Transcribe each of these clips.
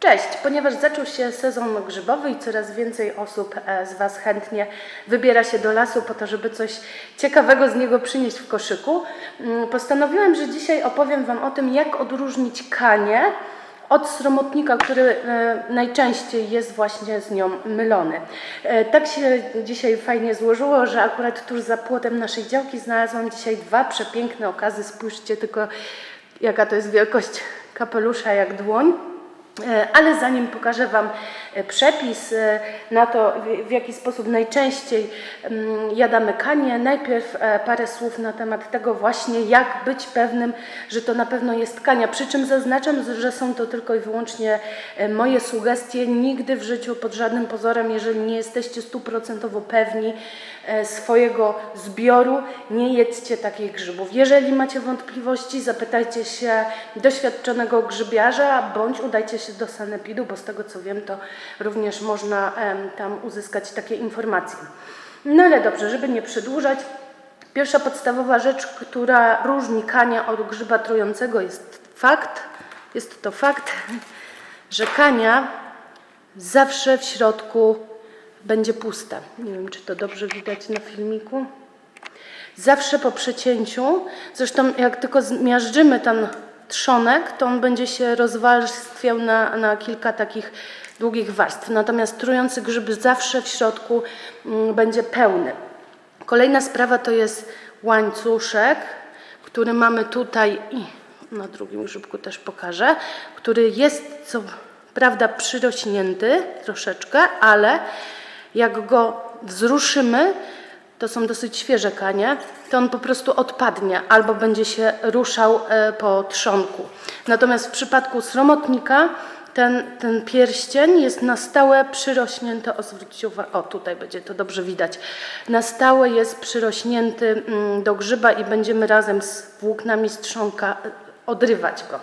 Cześć! Ponieważ zaczął się sezon grzybowy i coraz więcej osób e, z Was chętnie wybiera się do lasu po to, żeby coś ciekawego z niego przynieść w koszyku, mm, postanowiłem, że dzisiaj opowiem Wam o tym, jak odróżnić kanie od sromotnika, który e, najczęściej jest właśnie z nią mylony. E, Tak się dzisiaj fajnie złożyło, że akurat tuż za płotem naszej działki znalazłam dzisiaj dwa przepiękne okazy. Spójrzcie tylko, jaka to jest wielkość kapelusza jak dłoń. E, Ale zanim pokażę Wam e, przepis e, na to, w- jaki sposób najczęściej mm, jadamy kanie, najpierw parę słów na temat tego właśnie, jak być pewnym, że to na pewno jest kania. Przy czym zaznaczam, że są to tylko i wyłącznie moje sugestie. Nigdy w życiu pod żadnym pozorem, jeżeli nie jesteście stuprocentowo pewni swojego zbioru, nie jedzcie takich grzybów. Jeżeli macie wątpliwości, zapytajcie się doświadczonego grzybiarza, bądź udajcie się do sanepidu, bo z tego co wiem, to również można tam uzyskać takie informacje. No ale dobrze, żeby nie przedłużać, pierwsza podstawowa rzecz, która różni kania od grzyba trującego jest fakt, jest to fakt, że kania zawsze w środku będzie pusta. Nie wiem, czy to dobrze widać na filmiku. Zawsze po przecięciu, zresztą jak tylko zmiażdżymy ten trzonek, to on będzie się rozwarstwiał na, na kilka takich długich warstw. Natomiast trujący grzyb zawsze w środku mm, będzie pełny. Kolejna sprawa to jest łańcuszek, który mamy tutaj i na drugim grzybku też pokażę, który jest co prawda przyrośnięty troszeczkę, ale jak go wzruszymy, to są dosyć świeże kanie, to on po prostu odpadnie albo będzie się ruszał e, po trzonku. Natomiast w przypadku sromotnika ten, ten pierścień jest na stałe przyrośnięty, o zwróćcie uwagę, o tutaj będzie to dobrze widać, na stałe jest przyrośnięty mm, do grzyba i będziemy razem z włóknami z trzonka e, odrywać go.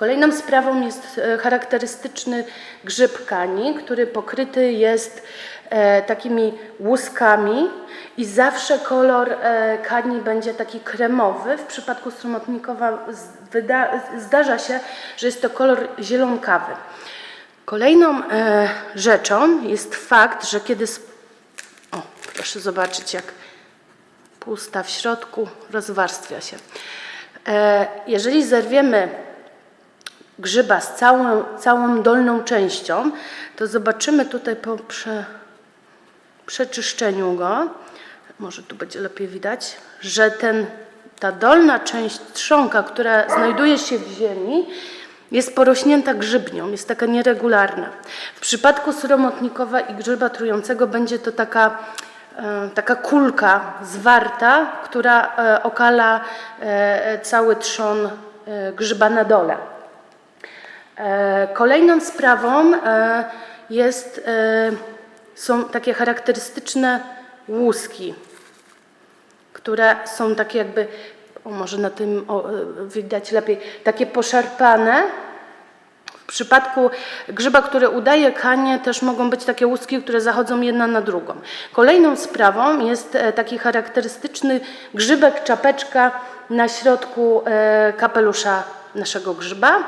Kolejną sprawą jest e, charakterystyczny grzyb kani, który pokryty jest e, takimi łuskami i zawsze kolor e, kani będzie taki kremowy. W przypadku stromotnikowa zdarza się, że jest to kolor zielonkawy. Kolejną rzeczą jest fakt, że kiedy... O, proszę zobaczyć jak pusta w środku rozwarstwia się. Jeżeli zerwiemy grzyba z całą, całą dolną częścią, to zobaczymy tutaj po prze, przeczyszczeniu go, może tu będzie lepiej widać, że ten, ta dolna część trzonka, która znajduje się w ziemi, jest porośnięta grzybnią, jest taka nieregularna. W przypadku sromotnikowa i grzyba trującego będzie to taka, e, taka kulka zwarta, która e, okala e, cały trzon grzyba na dole. E, Kolejną sprawą e, jest, e, są takie charakterystyczne łuski, które są takie jakby, o może na tym widać lepiej, takie poszarpane. W przypadku grzyba, który udaje kanie, też mogą być takie łuski, które zachodzą jedna na drugą. Kolejną sprawą jest taki charakterystyczny grzybek, czapeczka na środku kapelusza naszego grzyba.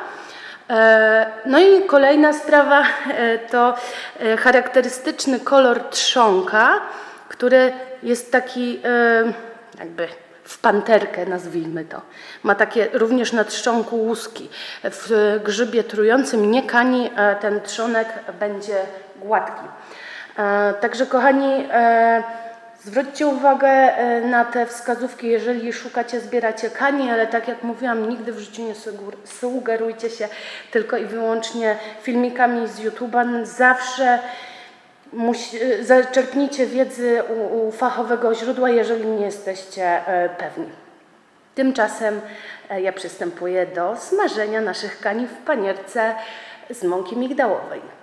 E, No i kolejna sprawa e, to e, charakterystyczny kolor trzonka, który jest taki jakby w panterkę nazwijmy to. Ma takie również na trzonku łuski. W grzybie trującym nie kani ten trzonek będzie gładki. Także kochani, Zwróćcie uwagę e, na te wskazówki, jeżeli szukacie, zbieracie kanie, ale tak jak mówiłam, nigdy w życiu nie sugerujcie się tylko i wyłącznie filmikami z YouTube'a. Zawsze musi, zaczerpnijcie wiedzy u, u fachowego źródła, jeżeli nie jesteście e, pewni. Tymczasem e, ja przystępuję do smażenia naszych kani w panierce z mąki migdałowej.